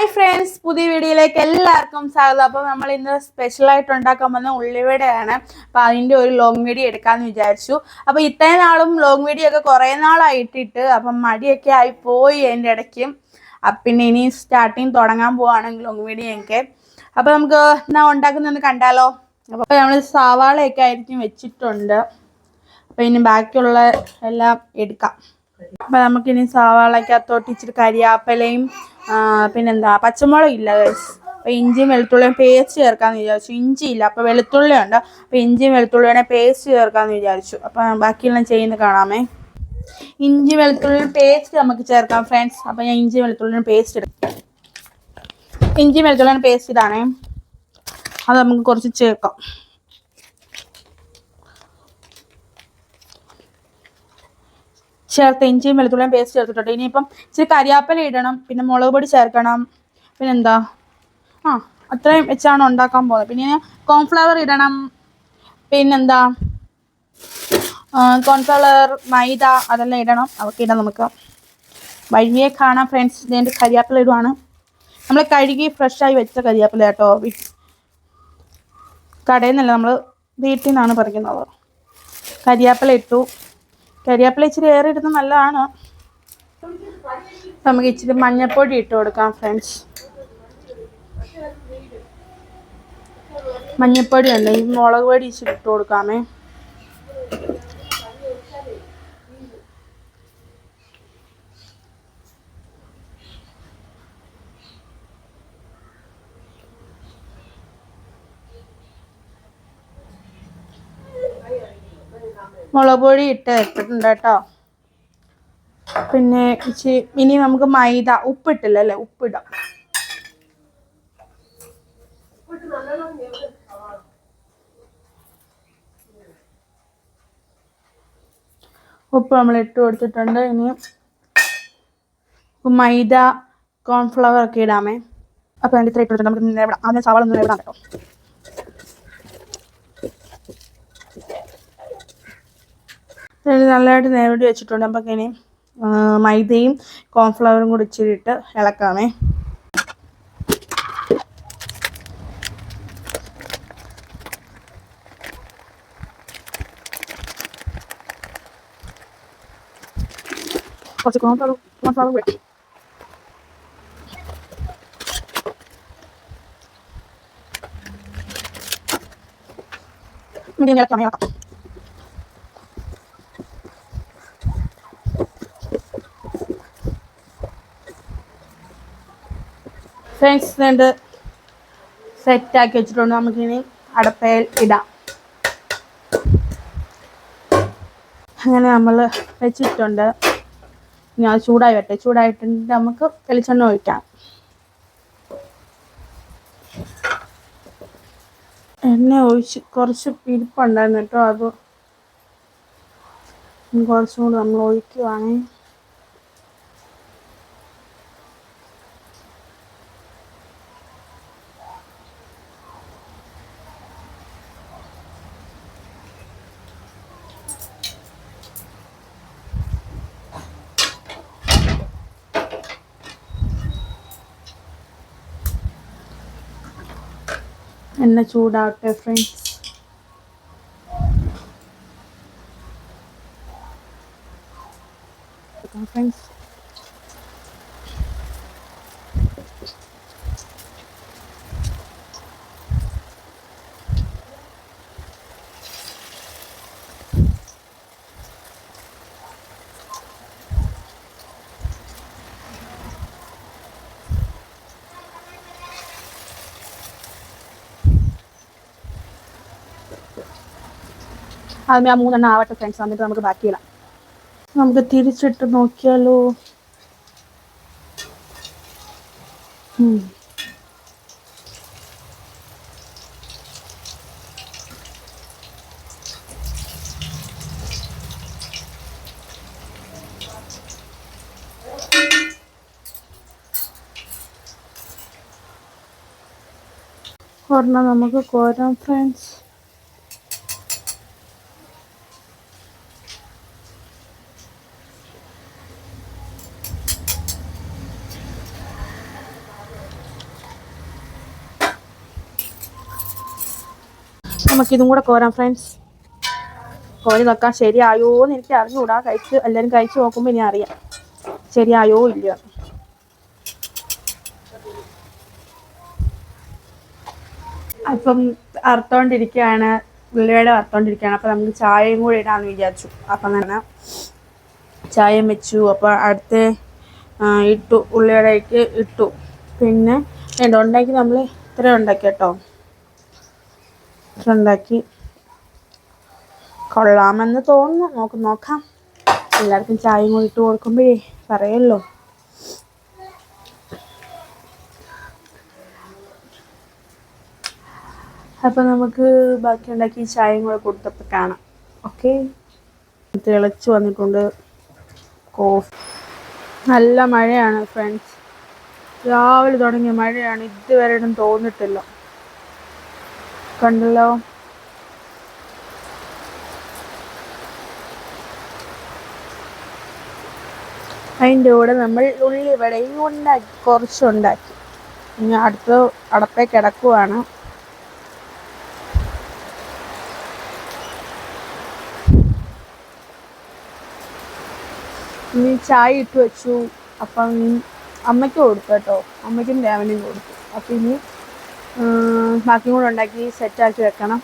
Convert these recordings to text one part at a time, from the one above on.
Hi friends പുതിയ വീഡിയോയിലേക്ക് എല്ലാവർക്കും സ്വാഗതം. അപ്പോൾ നമ്മൾ ഇന്ന് സ്പെഷ്യലായിട്ട് ഉണ്ടാക്കാൻ പോകുന്ന ഉള്ളിവടയാണ്. അപ്പോൾ അതിന്റെ ഒരു ലോങ് വീഡിയോ എടുക്കാമെന്ന് വിചാരിച്ചു. അപ്പോൾ ഇത്രയും നാളും ലോങ് വീഡിയോ ഒക്കെ കുറേ നാളായിട്ടിട്ട് അപ്പം മടിയൊക്കെ ആയി പോയി അതിന്റെ ഇടയ്ക്ക് പിന്നെ ഇനി സ്റ്റാർട്ടിങ് തുടങ്ങാൻ പോവുകയാണെങ്കിൽ ലോങ് വീഡിയോ ഒക്കെ. അപ്പോൾ നമുക്ക് എന്നാ ഉണ്ടാക്കുന്നതെന്ന് കണ്ടാലോ? അപ്പോൾ നമ്മൾ സവാളയൊക്കെ ആയിരിക്കും വെച്ചിട്ടുണ്ട്. അപ്പോൾ ഇനി ബാക്കിയുള്ള എല്ലാം എടുക്കാം. അപ്പം നമുക്കിനി സവാളക്കകത്തോട്ട് ഇച്ചിരി കരിയാപ്പലയും പിന്നെന്താ പച്ചമുളക് ഇല്ല അപ്പൊ അപ്പോൾ ഇഞ്ചിയും വെളുത്തുള്ളിയും പേസ്റ്റ് ചേർക്കാന്ന് വിചാരിച്ചു. ഇഞ്ചി ഇല്ല അപ്പോൾ വെളുത്തുള്ളി ഉണ്ട്. അപ്പോൾ ഇഞ്ചിയും വെളുത്തുള്ളിയുടെ പേസ്റ്റ് ചേർക്കാന്ന് വിചാരിച്ചു. അപ്പോൾ ബാക്കിയെല്ലാം ചെയ്യുന്നത് കാണാമേ. ഇഞ്ചി വെളുത്തുള്ളി പേസ്റ്റ് നമുക്ക് ചേർക്കാം ഫ്രണ്ട്സ് അപ്പോൾ ഞാൻ ഇഞ്ചി വെളുത്തുള്ളിയുടെ പേസ്റ്റ് എടുക്കാം. ഇഞ്ചി വെളുത്തുള്ളിയുടെ പേസ്റ്റ് ഇതാണേ അത് നമുക്ക് കുറച്ച് ചേർക്കാം. ചേർത്ത് ഇഞ്ചിയും വെളുത്തുള്ളിയും പേസ്റ്റ് ചേർത്തിട്ടുണ്ട്. ഇനിയിപ്പം ഇച്ചിരി കരിയാപ്പല ഇടണം പിന്നെ മുളക് പൊടി ചേർക്കണം പിന്നെന്താ ആ അത്രയും വെച്ചാണ് ഉണ്ടാക്കാൻ പോകുന്നത്. പിന്നെ കോൺഫ്ലവർ ഇടണം പിന്നെന്താ കോൺഫ്ലവർ മൈദ അതെല്ലാം ഇടണം. അതൊക്കെ ഇടാം നമുക്ക്. വഴിയെ കാണാം ഫ്രണ്ട്സ് ഇതിന്റെ കരിയാപ്പില ഇടുവാണ്. നമ്മൾ കഴുകി ഫ്രഷായി വെച്ച കരിയാപ്പില കേട്ടോ. കടയിൽ നിന്നല്ല നമ്മൾ വീട്ടിൽ നിന്നാണ് പറിക്കുന്നത്. കരിയാപ്പില ഇട്ടു. കരിയാപ്പില ഇച്ചിരി ഏറെ ഇടുന്നത് നല്ലതാണ്. നമുക്ക് ഇച്ചിരി മഞ്ഞപ്പൊടി ഇട്ട് കൊടുക്കാം ഫ്രണ്ട്സ് മഞ്ഞപ്പൊടി ഉണ്ട് ഈ മുളക് പൊടി ഇച്ചിരി ഇട്ട് കൊടുക്കാമേ. മുളക് പൊടി ഇട്ട് വെച്ചിട്ടുണ്ട് കേട്ടോ. പിന്നെ ഇനി നമുക്ക് മൈദ ഉപ്പിട്ടില്ല അല്ലേ ഉപ്പിടാം. ഉപ്പ് നമ്മൾ ഇട്ട് കൊടുത്തിട്ടുണ്ട്. ഇനി മൈദ കോൺഫ്ലവർ ഒക്കെ ഇടാമേ. അപ്പോൾ അതിന്റെ ഇത്ര ഇട്ട് കൊടുത്തിട്ടുണ്ട്. നമുക്ക് ആദ്യം സവാള ഒന്നും ഇടാം കേട്ടോ. നല്ലതായിട്ട് നേരിട്ട് വെച്ചിട്ടുണ്ട്. അപ്പം ഇനി മൈദയും കോൺഫ്ലവറും കൂടി ഇച്ചിരി ഇട്ട് ഇളക്കാമേ. കുറച്ച് കോൺഫ്ലവർ കോൺഫ്ലവർ ഇനി ഇളക്കാം ഇളക്കാം. ഫ്രണ്ട്സ് രണ്ട് സെറ്റാക്കി വെച്ചിട്ടുണ്ട്. നമുക്കിനി അടപ്പയിൽ ഇടാം. അങ്ങനെ നമ്മൾ വെച്ചിട്ടുണ്ട്. ഇനി അത് ചൂടായി വരട്ടെ ചൂടായിട്ടുണ്ട്. നമുക്ക് വെളിച്ചെണ്ണ ഒഴിക്കാം. എണ്ണ ഒഴിച്ച് കുറച്ച് പിരിപ്പുണ്ടായിരുന്നു കേട്ടോ. അത് കുറച്ചും കൂടി നമ്മൾ ഒഴിക്കുവാണേ. എണ്ണ ചൂടാവട്ടെ ഫ്രണ്ട്സ് ആദ്യമേ ആ മൂന്നെണ്ണം ആവട്ടെ ഫ്രണ്ട്സ് വന്നിട്ട് നമുക്ക് ബാക്കിയിടാം നമുക്ക് തിരിച്ചിട്ട് നോക്കിയാലോ. ഒരെണ്ണം നമുക്ക് കോരാം ഫ്രണ്ട്സ് നമുക്കിതും കൂടെ കോരാം ഫ്രണ്ട്സ് കോരി നോക്കാം. ശരിയായോ എന്ന് എനിക്ക് അറിഞ്ഞുകൂടാ. കഴിച്ച് എല്ലാവരും കഴിച്ച് നോക്കുമ്പോൾ ഇനി അറിയാം. ശരിയായോ ഇല്ല അപ്പം അറുത്തോണ്ടിരിക്കുകയാണ് ഉള്ളിയുടെ വറുത്തോണ്ടിരിക്കുകയാണ് അപ്പം നമുക്ക് ചായയും കൂടി ഇടാമെന്ന് വിചാരിച്ചു. അപ്പം തന്നെ ചായയും വെച്ചു. അപ്പോൾ അടുത്ത് ഇട്ടു. ഉള്ളിയുടെ ഇട്ടു. പിന്നെ ഉണ്ടാക്കി നമ്മൾ ഇത്ര ഉണ്ടാക്കി കേട്ടോ ഉണ്ടാക്കി കൊള്ളാമെന്ന് തോന്നുന്നു. നോക്ക് നോക്കാം. എല്ലാവർക്കും ചായയും കൂടി കൊടുക്കുമ്പോഴേ പറയല്ലോ അപ്പം നമുക്ക് ബാക്കി ഉണ്ടാക്കി ചായയും കൂടെ കൊടുത്തപ്പോൾ കാണാം. ഓക്കെ? തിളച്ച് വന്നിട്ടുണ്ട് കോഫി. നല്ല മഴയാണ് ഫ്രണ്ട്സ്. രാവിലെ തുടങ്ങിയ മഴയാണ് ഇതുവരെയും തോന്നിട്ടില്ല കണ്ടല്ലോ. അതിന്റെ കൂടെ നമ്മൾ ഉള്ളിവടയും ഉണ്ടാക്കി കുറച്ചുണ്ടാക്കി ഇനി അടുത്ത് അടപ്പേ കിടക്കുവാണ്. ഇനി ചായ ഇട്ട് വെച്ചു. അപ്പം അമ്മയ്ക്ക് കൊടുത്തു കേട്ടോ. അമ്മയ്ക്കും രാവിലെയും കൊടുത്തു. അപ്പം ഇനി ബാക്കിയും കൂടെ ഉണ്ടാക്കി സെറ്റാക്കി വെക്കണം.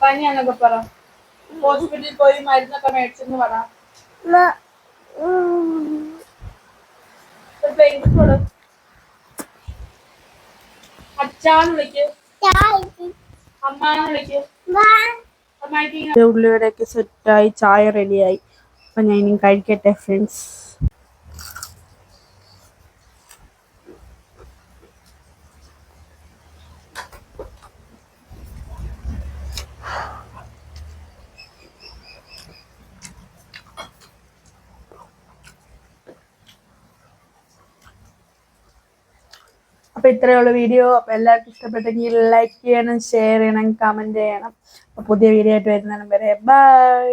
പനിയാന്നൊക്കെ പറ. ഹോസ്പിറ്റലിൽ പോയി മരുന്നൊക്കെ മേടിച്ചെന്ന് പറ. ഉള്ളിവടയൊക്കെ സെറ്റായി ചായ റെഡിയായി അപ്പൊ ഞാൻ ഇനി കഴിക്കട്ടെ ഫ്രണ്ട്സ് അപ്പൊ ഉള്ളൂ വീഡിയോ. അപ്പൊ എല്ലാവർക്കും ഇഷ്ടപ്പെട്ടെങ്കിൽ ലൈക്ക് ചെയ്യണം ഷെയർ ചെയ്യണം കമന്റ് ചെയ്യണം. അപ്പൊ പുതിയ വീഡിയോ ആയിട്ട് വരുന്നതിനും വരെ. ബൈ